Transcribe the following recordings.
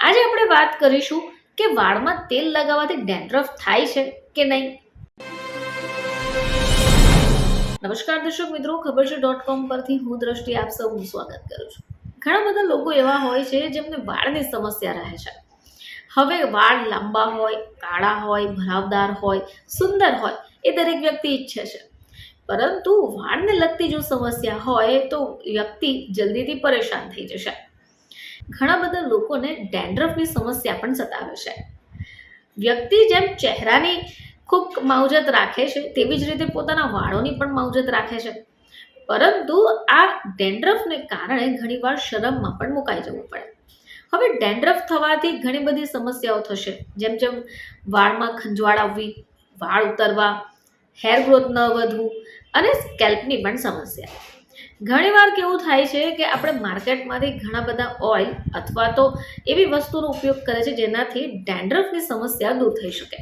આજે આપણે વાત કરીશું કે વાળમાં તેલ લગાવવાથી ડેન્ડ્રફ થાય છે કે નહીં. નમસ્કાર દર્શક મિત્રો, ખબર છે ડોટ કોમ પરથી હું દ્રષ્ટિ આપ સૌનું સ્વાગત કરું છું. ઘણા બધા લોકો એવા હોય છે જેમને વાળની સમસ્યા રહે છે. હવે વાળ લાંબા હોય, કાળા હોય, ભરાવદાર હોય, સુંદર હોય, એ દરેક વ્યક્તિ ઈચ્છે છે. પરંતુ વાળને લગતી જો સમસ્યા હોય તો વ્યક્તિ જલ્દીથી પરેશાન થઈ જશે. ઘણા બધા લોકોને ડેન્ડ્રફની સમસ્યા પણ સતાવે છે. વ્યક્તિ જેમ ચહેરાની ખૂબ માવજત રાખે છે, તેવી જ રીતે પોતાના વાળોની પણ માવજત રાખે છે. પરંતુ આ ડેન્ડ્રફને કારણે ઘણીવાર શરમમાં પણ મુકાઈ જવું પડે. હવે ડેન્ડ્રફ થવાથી ઘણી બધી સમસ્યાઓ થશે. જેમ જેમ વાળમાં ખંજવાળ આવવી, વાળ ઉતરવા, હેર ગ્રોથ ન વધવું અને સ્કેલ્પની પણ સમસ્યા. ઘણીવાર કેવું થાય છે કે આપણે માર્કેટમાંથી ઘણા બધા ઓઇલ અથવા તો એવી વસ્તુનો ઉપયોગ કરે છે જેનાથી ડેન્ડ્રફની સમસ્યા દૂર થઈ શકે.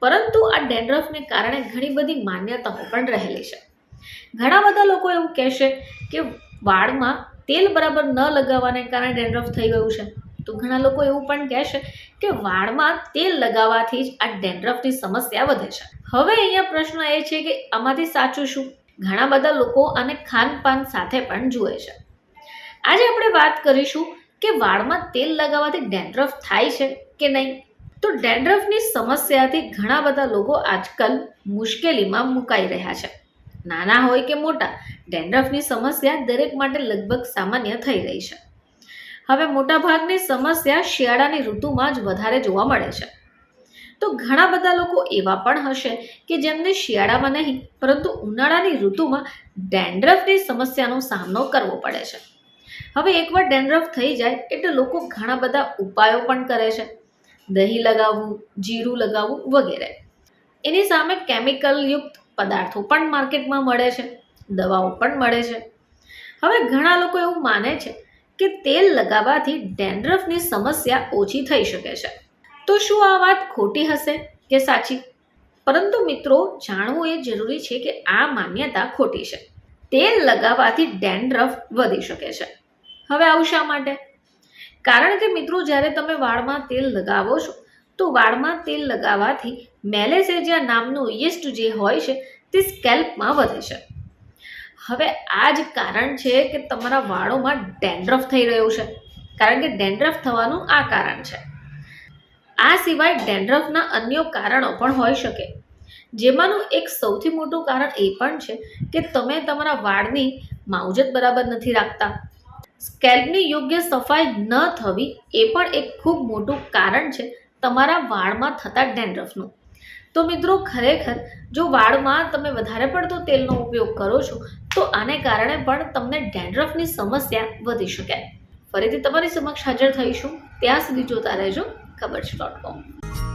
પરંતુ આ ડેન્ડ્રફને કારણે ઘણી બધી માન્યતાઓ પણ રહેલી છે. ઘણા બધા લોકો એવું કહેશે કે વાળમાં તેલ બરાબર ન લગાવવાને કારણે ડેન્ડ્રફ થઈ ગયું છે. તો ઘણા લોકો એવું પણ કહેશે કે વાળમાં તેલ લગાવવાથી જ આ ડેન્ડ્રફની સમસ્યા વધે છે. હવે અહીંયા પ્રશ્ન એ છે કે આમાંથી સાચું શું? ઘણા બધા લોકો આને ખાનપાન સાથે પણ જુએ છે. આજે આપણે વાત કરીશું કે વાળમાં તેલ લગાવવાથી ડેન્ડ્રફ થાય છે કે નહીં? તો ડેન્ડ્રફની સમસ્યાથી ઘણા બધા લોકો આજકાલ મુશ્કેલીમાં મુકાઈ રહ્યા છે. નાના હોય કે મોટા, ડેન્ડ્રફની સમસ્યા દરેક માટે લગભગ સામાન્ય થઈ રહી છે. હવે મોટાભાગની સમસ્યા શિયાળાની ઋતુમાં જ વધારે જોવા મળે છે. તો ઘણા બધા લોકો એવા પણ હશે કે જેમને શિયાળામાં નહીં, પરંતુ ઉનાળાની ઋતુમાં ડેન્ડ્રફની સમસ્યાનો સામનો કરવો પડે છે. હવે એકવાર ડેન્ડ્રફ થઈ જાય એટલે લોકો ઘણા બધા ઉપાયો પણ કરે છે. દહીં લગાવવું, જીરું લગાવવું વગેરે. એની સામે કેમિકલયુક્ત પદાર્થો પણ માર્કેટમાં મળે છે, દવાઓ પણ મળે છે. હવે ઘણા લોકો એવું માને છે કે તેલ લગાવવાથી ડેન્ડ્રફની સમસ્યા ઓછી થઈ શકે છે. તો શું આ વાત ખોટી હશે? કે સાચી? પરંતુ મિત્રો, જાણવું એ જરૂરી છે કે આ માન્યતા ખોટી છે. તેલ લગાવવાથી ડેન્ડ્રફ વધી શકે છે. હવે આવું શા માટે? કારણ કે મિત્રો, જ્યારે તમે વાળમાં તેલ લગાવો છો, તો વાળમાં તેલ લગાવવાથી મેલેસેજિયા નામનું યીસ્ટ જે હોય છે, તે સ્કેલ્પમાં વધે છે. હવે આ જ કારણ છે કે તમારા વાળોમાં ડેન્ડ્રફ થઈ રહ્યું છે. કારણ કે ડેન્ડ્રફ થવાનું આ કારણ છે. આ સિવાય ડેન્ડ્રફના અન્ય કારણો પણ હોઈ શકે. જેમાંનું એક સૌથી મોટું કારણ એ પણ છે કે તમે તમારા વાળની માવજત બરાબર નથી રાખતા. સ્કેલ્પની યોગ્ય સફાઈ ન થવી એ પણ એક ખૂબ મોટું કારણ છે તમારા વાળમાં થતા ડેન્ડ્રફનું. તો મિત્રો ખરેખર જો વાળમાં તમે વધારે પડતો તેલનો ઉપયોગ કરો છો, તો આને કારણે પણ તમને ડેન્ડ્રફની સમસ્યા વધી શકે ફરીથી તમારી સમક્ષ હાજર થઈશું. ત્યાં સુધી જોતા રહેજો. કબર્સ ડોટ કોમ